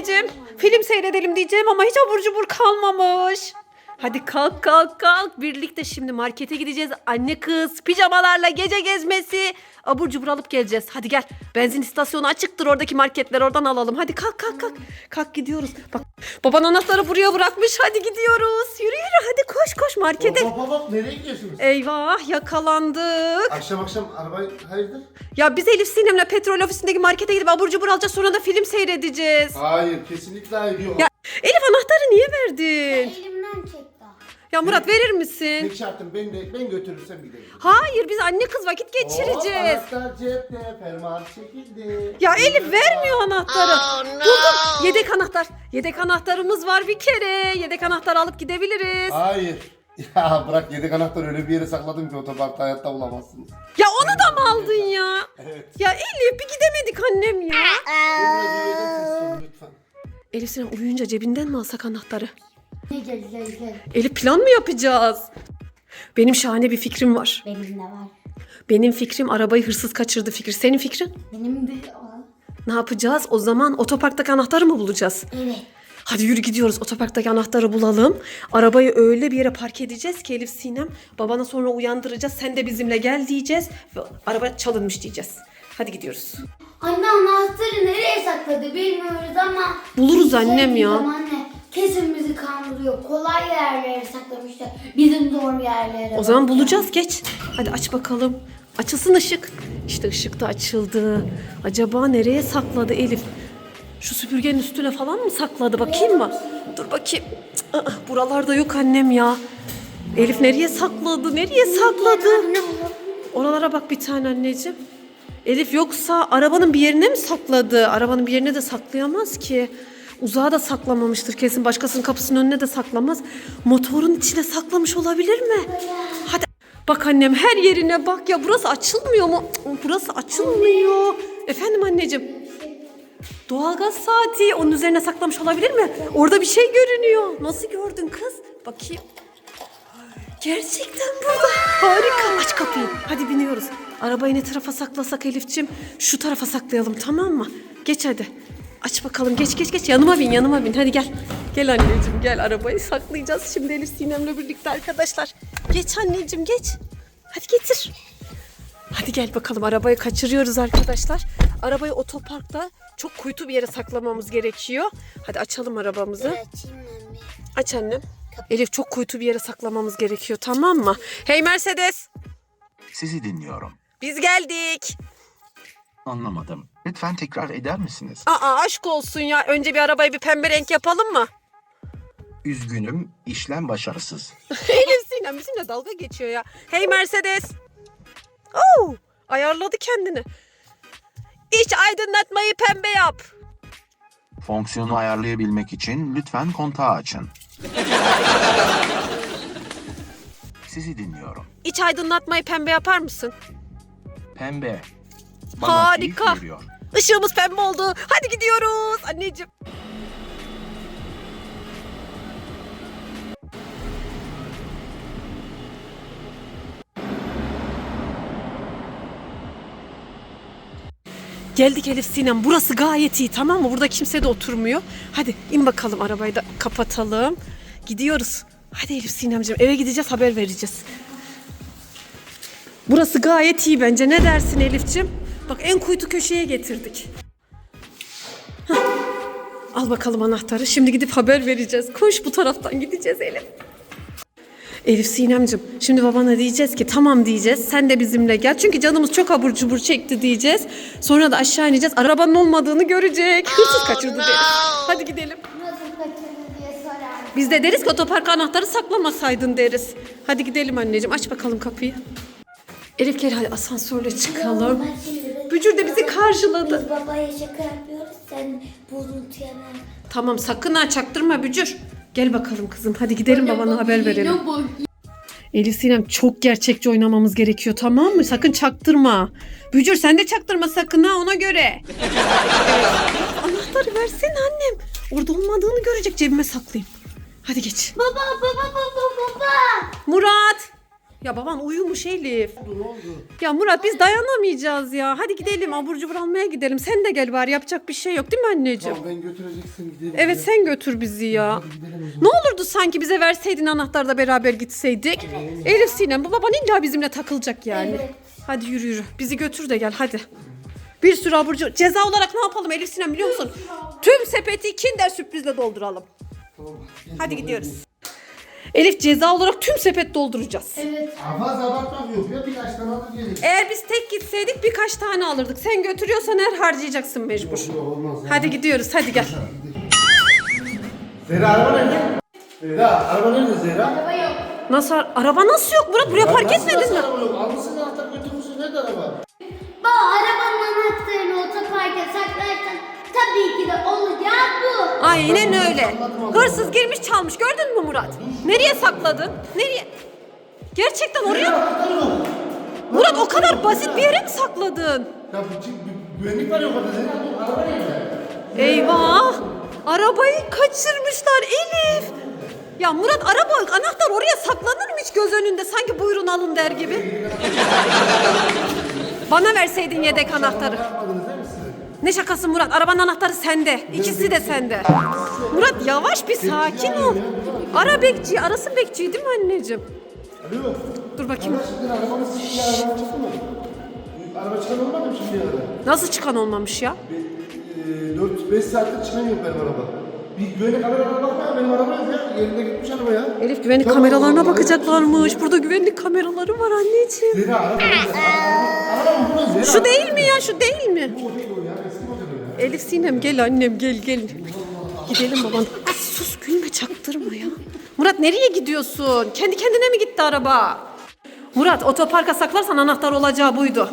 anneciğim. Film seyredelim diyeceğim ama hiç abur cubur kalmamış. Hadi kalk kalk kalk. Birlikte şimdi markete gideceğiz. Anne kız pijamalarla gece gezmesi. Abur cubur alıp geleceğiz. Hadi gel. Benzin istasyonu açıktır oradaki marketler. Oradan alalım. Hadi kalk kalk kalk. Kalk gidiyoruz. Bak baban anahtarı buraya bırakmış. Hadi gidiyoruz. Yürü yürü hadi koş koş markete. Hop hop hop nereye gidiyorsunuz? Eyvah yakalandık. Akşam akşam arabayı hayırdır? Ya biz Elif Sinem'le petrol ofisindeki markete gidip abur cubur alacağız sonra da film seyredeceğiz. Hayır kesinlikle hayır yok. Ya Elif anahtarı niye verdin? Elimden çekti. Ya Murat verir misin? Tek şartım ben de ben götürürsem gidelim. Hayır biz anne kız vakit Hop, geçireceğiz. anahtar cepte fermuar çekildi. Ya Elif vermiyor anahtarı. Dur dur. Yedek anahtar. Yedek anahtarımız var bir kere. Yedek anahtar alıp gidebiliriz. Hayır. Ya bırak yedek anahtarı öyle bir yere sakladım ki otoparkta hayatta bulamazsınız. Ya onu da mı aldın ya? Evet. Ya Elif bir gidemedik annem ya. Ben biraz uyuyadım siz sorun lütfen. Elif Sinem uyuyunca cebinden mi alsak anahtarı? Gel gel gel. Elif plan mı yapacağız? Benim şahane bir fikrim var. Benim de var. Benim fikrim arabayı hırsız kaçırdı fikri. Senin fikrin? Benim de var. Ne yapacağız? O zaman otoparktaki anahtarı mı bulacağız? Evet. Hadi yürü gidiyoruz. Otoparktaki anahtarı bulalım. Arabayı öyle bir yere park edeceğiz ki Elif Sinem babana sonra uyandıracağız. Sen de bizimle gel diyeceğiz. Ve araba çalınmış diyeceğiz. Hadi gidiyoruz. Anne anahtarı nereye sakladı bilmiyoruz ama. Buluruz Biz annem ya. Anne kesin bizi kandırıyor. Kolay yerlere saklamıştı. Bizim zor yerlere. O zaman bulacağız. Geç. Hadi aç bakalım. Açılsın ışık. İşte ışık da açıldı. Acaba nereye sakladı Elif? Şu süpürgenin üstüne falan mı sakladı? Bakayım mı? Dur bakayım. Cık, buralarda yok annem ya. Elif nereye sakladı? Nereye sakladı? Oralara bak bir tane anneciğim. Elif yoksa arabanın bir yerine mi sakladı? Arabanın bir yerine de saklayamaz ki. Uzağa da saklamamıştır kesin. Başkasının kapısının önüne de saklamaz. Motorun içine saklamış olabilir mi? Hadi. Bak annem her yerine bak ya. Burası açılmıyor mu? Burası açılmıyor. Efendim anneciğim. Doğalgaz saati onun üzerine saklamış olabilir mi? Orada bir şey görünüyor. Nasıl gördün kız? Bakayım. Gerçekten burada. Harika. Aç kapıyı. Hadi biniyoruz. Arabayı ne tarafa saklasak Elifçim? Şu tarafa saklayalım tamam mı? Geç hadi. Aç bakalım. Geç geç geç. Yanıma bin yanıma bin. Hadi gel. Gel anneciğim gel. Arabayı saklayacağız şimdi Elif Sinem'le birlikte arkadaşlar. Geç anneciğim geç. Hadi getir. Hadi gel bakalım arabayı kaçırıyoruz arkadaşlar. Arabayı otoparkta çok kuytu bir yere saklamamız gerekiyor. Hadi açalım arabamızı. Açayım anne. Aç annem. Elif çok kuytu bir yere saklamamız gerekiyor tamam mı? Hey Mercedes Sizi dinliyorum. biz geldik. Anlamadım. Lütfen tekrar eder misiniz? Aa aşk olsun ya önce bir arabayı bir pembe renk yapalım mı? Üzgünüm, işlem başarısız. Elif Sinem bizimle dalga geçiyor ya. Hey Mercedes. Oo, ayarladı kendini. İç aydınlatmayı pembe yap. Fonksiyonu ayarlayabilmek için lütfen kontağı açın. Sizi dinliyorum. İç aydınlatmayı pembe yapar mısın? Pembe. Bana Harika. keyif veriyor. Işığımız pembe oldu. Hadi gidiyoruz anneciğim. Geldik Elif Sinem. Burası gayet iyi tamam mı? Burada kimse de oturmuyor. Hadi in bakalım arabayı da kapatalım. Gidiyoruz. Hadi Elif Sinemciğim eve gideceğiz haber vereceğiz. Burası gayet iyi bence. Ne dersin Elif'ciğim? Bak en kuytu köşeye getirdik. Hah. Al bakalım anahtarı. Şimdi gidip haber vereceğiz. Koş bu taraftan gideceğiz Elif. Elif Sinemcim şimdi babana diyeceğiz ki tamam diyeceğiz sen de bizimle gel. Çünkü canımız çok abur cubur çekti diyeceğiz. Sonra da aşağı ineceğiz arabanın olmadığını görecek. Hırsız kaçırdı deriz. Hadi gidelim. Nasıl kaçırdı diye sorar. Biz de deriz ki otopark anahtarı saklamasaydın deriz. Hadi gidelim anneciğim aç bakalım kapıyı. Elif gel hadi asansörle çıkalım. Bücür de bizi karşıladı. Biz babaya şaka yapıyoruz. Sen bozuntuya ver. Tamam sakın ha çaktırma Bücür. Gel bakalım kızım hadi gidelim babana haber verelim. Elif Sinem çok gerçekçi oynamamız gerekiyor tamam mı? Sakın çaktırma. Bücür sen de çaktırma sakın ha ona göre. Anahtarı versene annem. Orada olmadığını görecek cebime saklayayım. Hadi geç. Baba baba baba baba. Murat. Ya baban uyumuş Elif. Ne oldu? Ya Murat biz dayanamayacağız ya. Hadi gidelim abur cubur almaya gidelim. Sen de gel bari yapacak bir şey yok değil mi anneciğim? Tamam ben götüreceksin gidelim. Evet ya. sen götür bizi ya. Ne olurdu sanki bize verseydin anahtarı da beraber gitseydik. Elif Sinem bu baban illa bizimle takılacak yani. Evet. Hadi yürü yürü. Bizi götür de gel hadi. Bir sürü abur cubur. Ceza olarak ne yapalım Elif Sinem biliyor musun? Tüm sepeti Kinder sürprizle dolduralım. Tamam. Hadi gidiyoruz. Elif ceza olarak tüm sepet dolduracağız. Evet. Ama abartmak yok ya birkaç tane alır gelir. Eğer biz tek gitseydik birkaç tane alırdık. Sen götürüyorsan her harcayacaksın mecbur. Yok olmaz ya. Hadi gidiyoruz hadi gel. Zehra araba nerede? Zehra araba nerede Zehra? Araba yok. Nasıl araba nasıl yok Murat buraya park Nasıl- etmedin mi? nasıl araba yok? Almışsın anahtar götürmüşsün nerede araba? Baba arabanın anahtarını otoparka saklarsan tabii ki de olacak bu. Aynen öyle. Hırsız girmiş çalmış gördün mü Murat? Nereye sakladın? Nereye? Gerçekten oraya yok. Murat o kadar basit bir yere mi sakladın? Ya bu çi- gü- güvenlik var yok orada Zehra. bu Araba nerede? Eyvah! Arabayı kaçırmışlar Elif. Ya Murat araba anahtar oraya saklanır mı hiç göz önünde sanki buyurun alın der gibi. Bana verseydin yedek anahtarı. Yapmadınız değil mi siz? Ne şakası Murat? Arabanın anahtarı sende. İkisi de sende. Murat yavaş bir sakin ol. Ara bekçiyi. Arasın bekçiyi değil mi anneciğim? Alo. Dur bakayım. Araba çıktı araba mı? Araba çıkan olmadı mı şimdi arada? Nasıl çıkan olmamış ya? 4-5 saattir çıkan yok benim araba. Bir güvenlik kameralarına bakma benim araba ya. Yerinde gitmiş araba ya. Elif güvenlik Tamam, kameralarına bakacaklarmış. Burada güvenlik kameraları var anneciğim. Zehra araba? Araba? Şu değil mi? Şu değil. Elif Sinem gel annem gel gel. Gidelim baban. Az sus gülme çaktırma ya. Murat nereye gidiyorsun? Kendi kendine mi gitti araba? Murat otoparka saklarsan anahtar olacağı buydu.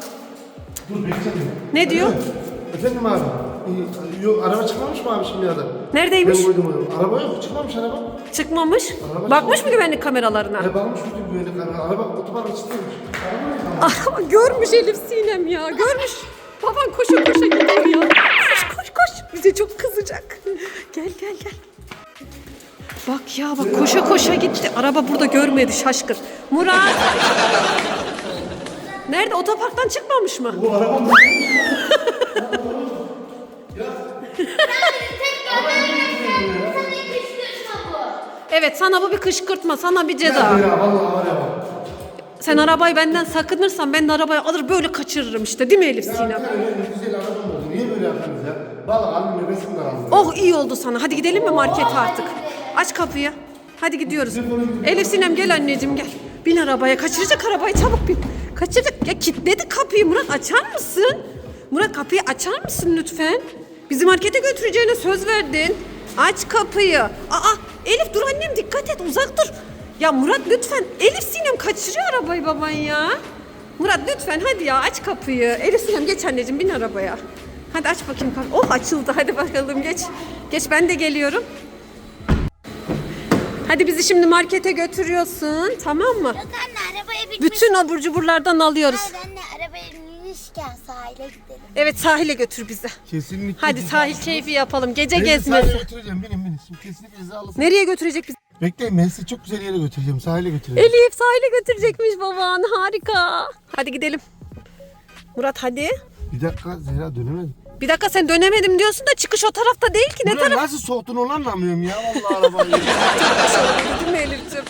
Dur bekleyin. Ne diyor? Efendim abi. Yok araba çıkmamış mı abi şimdi ya da? Neredeymiş? Ben koydum onu. Araba yok çıkmamış araba. Çıkmamış. Araba Bakmış mı güvenlik kameralarına? E bakmış güvenlik kamera. Araba otoparka çıkmamış. Araba? Araba görmüş Elif Sinem ya. Görmüş. Baban koşa koşa gidiyor ya. Koş koş koş. Bize çok kızacak. Gel gel gel. Bak ya bak koşa koşa gitti. Araba burada görmedi şaşkın. Murat. Nerede? Otoparktan çıkmamış mı? Bu araba mı? Sana kışkırtma bu. Evet sana bu bir kışkırtma. Sana bir ceza. Zehra vallahi var ya. Sen arabayı benden sakınırsan ben de arabayı alır böyle kaçırırım işte. Değil mi Elif Ya Sinem? öyle güzel arabam oldu. Niye böyle yaptınız ya? Vallahi abim resimden aldım. Oh iyi oldu sana. Hadi gidelim mi markete artık? Aç kapıyı. Hadi gidiyoruz. Elif Sinem gel anneciğim gel. Bin arabaya. Kaçıracak arabayı çabuk bin. Kaçıracak. Ya kilitledi kapıyı Murat açar mısın? Murat kapıyı açar mısın lütfen? Bizi markete götüreceğine söz verdin. Aç kapıyı. Aa Elif dur annem dikkat et uzak dur. Ya Murat lütfen. Elif Sinem kaçırıyor arabayı baban ya. Murat lütfen hadi ya aç kapıyı. Elif Sinem geç anneciğim bin arabaya. Hadi aç bakayım kapıyı. Oh açıldı hadi bakalım geç. Geç ben de geliyorum. Hadi bizi şimdi markete götürüyorsun tamam mı? Yok anne arabaya binmiş. Bütün abur cuburlardan alıyoruz. Hayır anne arabaya binmişken sahile gidelim. Evet sahile götür bizi. Kesinlikle. Hadi sahil keyfi yapalım. Gece gezmesi. götüreceğim benim benim. Kesinlikle. Nereye götürecek bizi? Bekleyin ben sizi çok güzel yere götüreceğim. Sahile götüreceğim. Elif sahile götürecekmiş baban. Harika. Hadi gidelim. Murat hadi. Bir dakika Zehra dönemedim. Bir dakika sen dönemedim diyorsun da çıkış o tarafta değil ki. Ne Buraya taraf? nasıl soğuttun onu anlamıyorum ya vallahi arabayı. Değil mi Elif'ciğim?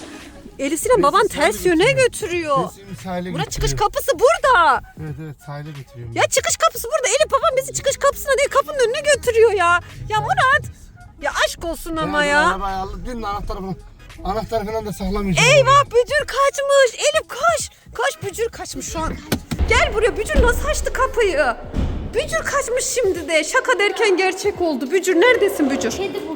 Elif Sinem baban sahile ters yöne götürüyor. Seni sahile Murat çıkış götürüyorum. kapısı burada. Evet evet sahile götürüyorum. Ya çıkış kapısı burada. Elif babam bizi çıkış kapısına değil kapının önüne götürüyor ya. Ya Murat. Aşk olsun ama ben ya. Arabayı aldım. Dün anahtarı. Anahtarı falan da saklamayacağım. Eyvah bücür kaçmış. Elif koş. Koş bücür kaçmış şu an. Gel buraya bücür nasıl açtı kapıyı? Bücür kaçmış şimdi de. Şaka derken gerçek oldu. Bücür neredesin bücür? Kedi bu.